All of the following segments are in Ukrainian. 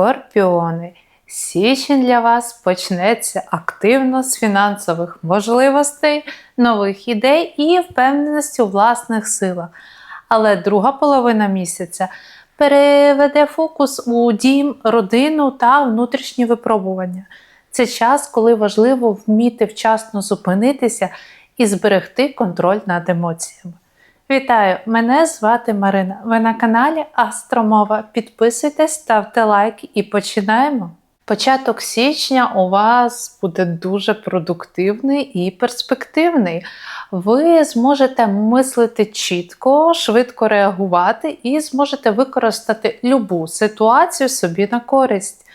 Скорпіони. Січень для вас почнеться активно з фінансових можливостей, нових ідей і впевненості у власних силах. Але друга половина місяця переведе фокус у дім, родину та внутрішні випробування. Це час, коли важливо вміти вчасно зупинитися і зберегти контроль над емоціями. Вітаю! Мене звати Марина. Ви на каналі Астромова. Підписуйтесь, ставте лайк і починаємо. Початок січня у вас буде дуже продуктивний і перспективний. Ви зможете мислити чітко, швидко реагувати і зможете використати любу ситуацію собі на користь.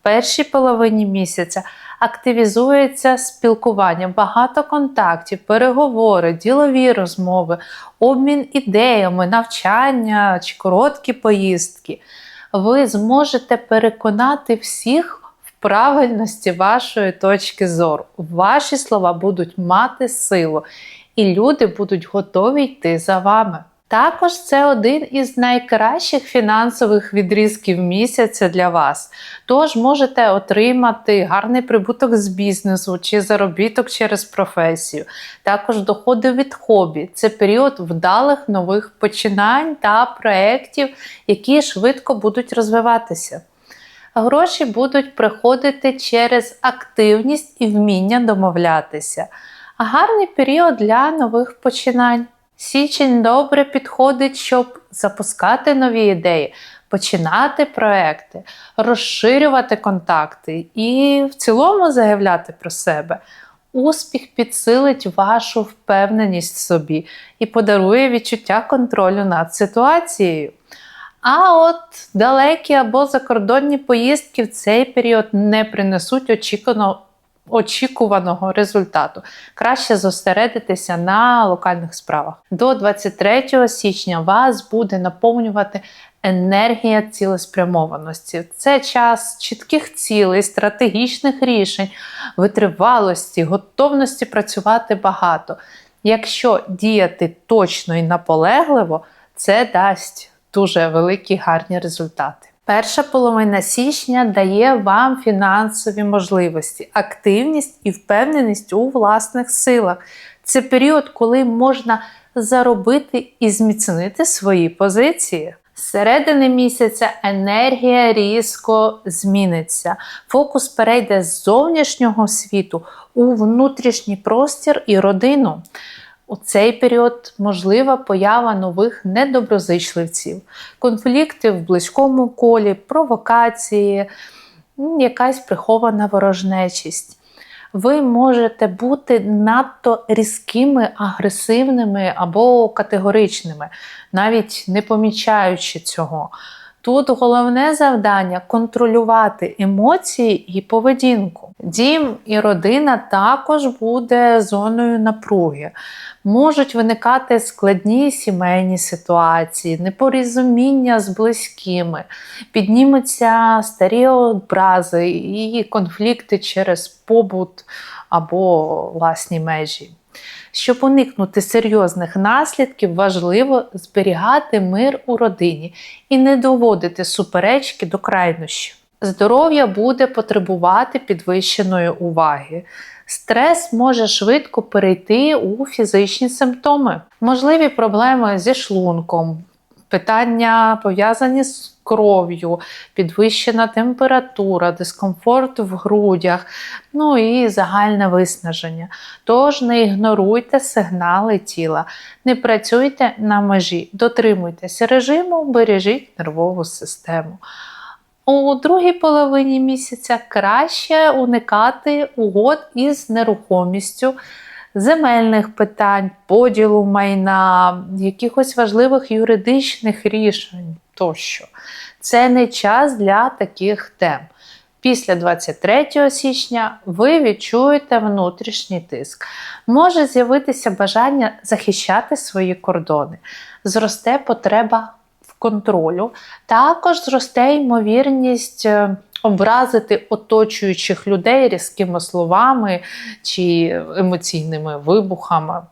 В першій половині місяця активізується спілкування, багато контактів, переговори, ділові розмови, обмін ідеями, навчання чи короткі поїздки. Ви зможете переконати всіх в правильності вашої точки зору. Ваші слова будуть мати силу, і люди будуть готові йти за вами. Також це один із найкращих фінансових відрізків місяця для вас. Тож можете отримати гарний прибуток з бізнесу чи заробіток через професію. Також доходи від хобі. Це період вдалих нових починань та проєктів, які швидко будуть розвиватися. Гроші будуть приходити через активність і вміння домовлятися. А гарний період для нових починань. Січень добре підходить, щоб запускати нові ідеї, починати проекти, розширювати контакти і в цілому заявляти про себе. Успіх підсилить вашу впевненість в собі і подарує відчуття контролю над ситуацією. А от далекі або закордонні поїздки в цей період не принесуть очікуваного очікуваного результату. Краще зосередитися на локальних справах. До 23 січня вас буде наповнювати енергія цілеспрямованості. Це час чітких цілей, стратегічних рішень, витривалості, готовності працювати багато. Якщо діяти точно і наполегливо, це дасть дуже великі гарні результати. Перша половина січня дає вам фінансові можливості, активність і впевненість у власних силах. Це період, коли можна заробити і зміцнити свої позиції. З середини місяця енергія різко зміниться. Фокус перейде з зовнішнього світу у внутрішній простір і родину. У цей період можлива поява нових недоброзичливців, конфлікти в близькому колі, провокації, якась прихована ворожнечість. Ви можете бути надто різкими, агресивними або категоричними, навіть не помічаючи цього. Тут головне завдання контролювати емоції і поведінку. Дім і родина також буде зоною напруги. Можуть виникати складні сімейні ситуації, непорозуміння з близькими, піднімуться старі образи і конфлікти через побут або власні межі. Щоб уникнути серйозних наслідків, важливо зберігати мир у родині і не доводити суперечки до крайнощів. Здоров'я буде потребувати підвищеної уваги. Стрес може швидко перейти у фізичні симптоми, можливі проблеми зі шлунком, питання пов'язані з кров'ю, підвищена температура, дискомфорт в грудях, ну і загальне виснаження. Тож не ігноруйте сигнали тіла, не працюйте на межі, дотримуйтеся режиму, бережіть нервову систему. У другій половині місяця краще уникати угод із нерухомістю, земельних питань, поділу майна, якихось важливих юридичних рішень тощо. Це не час для таких тем. Після 23 січня ви відчуєте внутрішній тиск. Може з'явитися бажання захищати свої кордони, зросте потреба в контролю, також зросте ймовірність е, образити оточуючих людей різкими словами чи емоційними вибухами.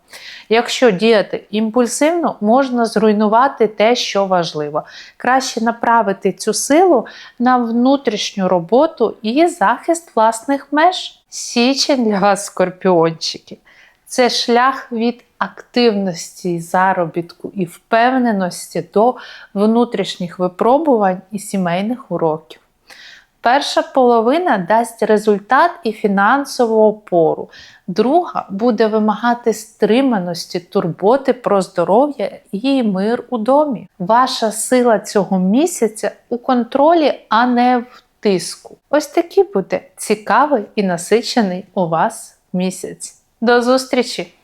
Якщо діяти імпульсивно, можна зруйнувати те, що важливо. Краще направити цю силу на внутрішню роботу і захист власних меж. Січень для вас, скорпіончики. Це шлях від активності, заробітку і впевненості до внутрішніх випробувань і сімейних уроків. Перша половина дасть результат і фінансову опору. Друга буде вимагати стриманості, турботи про здоров'я і мир у домі. Ваша сила цього місяця у контролі, а не в тиску. Ось такий буде цікавий і насичений у вас місяць. До зустрічі!